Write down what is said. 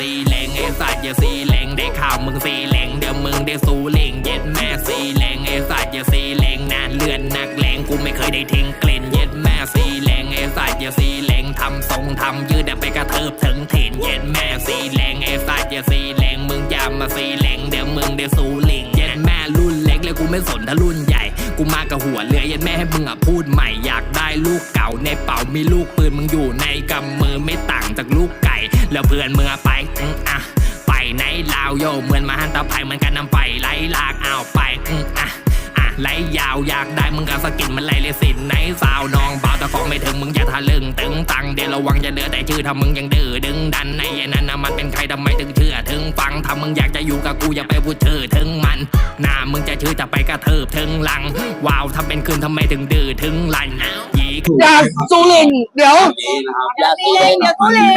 ซีเลงไอ้สัตว์อย่าซีเลงได้ข่าวมึงซีเลงเดี๋ยวมึงได้สูเลงเย็ดแม่ซีเลงไอ้สัตว์อย่าซีเลงนานเลือนนักเลงกูไม่เคยได้ทิ้งกลิ่นเย็ดแม่ซีเลงไอ้สัตว์อย่าซีเลงทำทรงทำยืดแต่ไปกระเทิบถึงถิ่นเย็ดแม่ซีเลงไอ้สัตว์อย่าซีเลงมึงอย่ามาซีเลงเดี๋ยวมึงได้สูเลงเย็ดแม่รุ่นเล็กเลยกูไม่สนถ้ารุ่นใหญ่กูมากับหัวเรือยันแม่ให้มึงอะพูดใหม่อยากได้ลูกเก่าในเป๋ามีลูกปืนมึงอยู่ในกำมือไม่ต่างจากลูก แล้วเพื่อนมึงอะไปอืมอะไปไหนลาวโยเหมือนมาหันตะไคเหมือนกันนำไปไล่ลากเอาไปอืมอะอะไล่ยาวอยากได้มึงกับสกินมันไล่เลยสินไหนสาวน้องเบาแต่ของไม่ถึงมึงอย่าทะลึ่งตึงตังเดี๋ยวระวังจะเดือแต่ชื่อถ้ามึงยังดื้อดึงดันในยันนั้นนะมันเป็นใครทำไมถึงเชื่อ ถึงฟังถ้ามึงอยากจะอยู่กับกูอย่าไปพูดชื่อถึงมันหน้ามึงจะชื่อจะไปกระเทิบถึงหลังว้าวทำเป็นคืนทำไมถึงดื้อถึงลันยีอย่าสูลิงเดี๋ยวนี้นะครับอย่าตีเลงเดี๋ยวเขาเลง